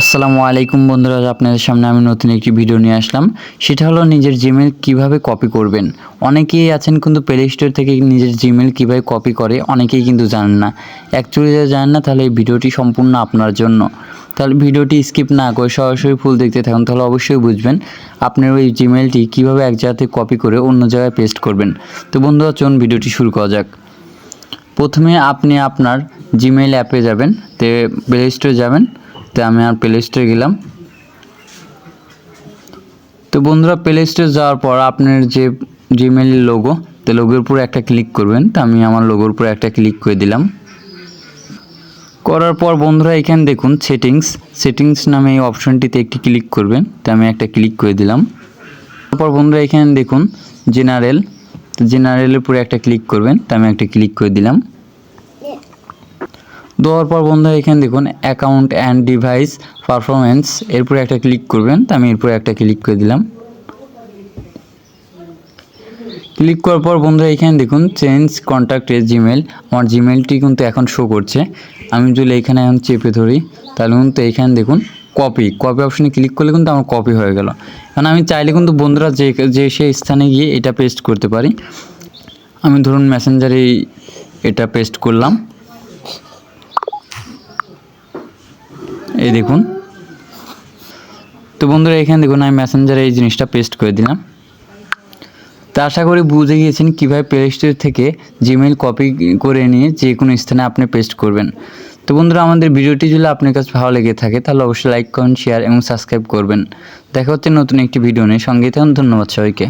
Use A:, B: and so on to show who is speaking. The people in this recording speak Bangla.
A: আসসালামু আলাইকুম বন্ধুরা, আপনাদের সামনে আমি নতুন একটি ভিডিও নিয়ে আসলাম। সেটা হলো নিজের জিমেল কীভাবে কপি করবেন? অনেকেই আছেন কিন্তু প্লে স্টোর থেকে নিজের জিমেল কীভাবে কপি করে, অনেকেই কিন্তু জানেন না। অ্যাকচুয়ালি যারা জানেন না, তাহলে এই ভিডিওটি সম্পূর্ণ আপনার জন্য। তাহলে ভিডিওটি স্কিপ না করে সরাসরি ফুল দেখতে থাকুন, তাহলে অবশ্যই বুঝবেন আপনার ওই জিমেলটি কীভাবে এক জায়গাতে কপি করে অন্য জায়গায় পেস্ট করবেন। তো বন্ধুরা, চলুন ভিডিওটি শুরু করা যাক। প্রথমে আপনি আপনার জিমেইল অ্যাপে যাবেন, তে প্লে স্টোরে যাবেন। তো আমি আর প্লে স্টোরে গেলাম। তো বন্ধুরা প্লে স্টোরে যাওয়ার পর আপনার যে জিমেইল লোগো তো লোগোর উপরে একটা ক্লিক করবেন। তো আমি আমার লোগোর উপরে একটা ক্লিক করে দিলাম। করার পর বন্ধুরা, এখানে দেখুন সেটিংস সেটিংস নামে এই অপশনটিতে একটি ক্লিক করবেন। তো আমি একটা ক্লিক করে দিলাম। তারপর বন্ধুরা, এখানে দেখুন জেনারেল জেনারেলের উপরে একটা ক্লিক করবেন। তো আমি একটা ক্লিক করে দিলাম। দেওয়ার পর বন্ধুরা এখানে দেখুন অ্যাকাউন্ট অ্যান্ড ডিভাইস পারফরমেন্স এরপরে একটা ক্লিক করবেন, তো আমি এরপরে একটা ক্লিক করে দিলাম। ক্লিক করার পর বন্ধুরা এখানে দেখুন চেঞ্জ কন্ট্যাক্টে জিমেল আমার জিমেলটি কিন্তু এখন শো করছে। আমি যদি এখানে এখন চেপে ধরি, তাহলে কিন্তু এখানে দেখুন কপি কপি অপশনে ক্লিক করলে কিন্তু আমার কপি হয়ে গেল। কারণ আমি চাইলে কিন্তু বন্ধুরা যে যে সেই স্থানে গিয়ে এটা পেস্ট করতে পারি। আমি ধরুন মেসেঞ্জারে এটা পেস্ট করলাম। এই দেখুন। তো বন্ধুরা, এখানে দেখুন আমি মেসেঞ্জারে এই জিনিসটা পেস্ট করে দিলাম। তো আশা করি বুঝে গিয়েছেন কীভাবে প্লে স্টোর থেকে জিমেল কপি করে নিয়ে যে কোনো স্থানে আপনি পেস্ট করবেন। তো বন্ধুরা, আমাদের ভিডিওটি যদি আপনার কাছে ভালো লেগে থাকে, তাহলে অবশ্যই লাইক করুন শেয়ার এবং সাবস্ক্রাইব করবেন। দেখা হচ্ছে নতুন একটি ভিডিও নিয়ে। সঙ্গে থাকুন, ধন্যবাদ সবাইকে।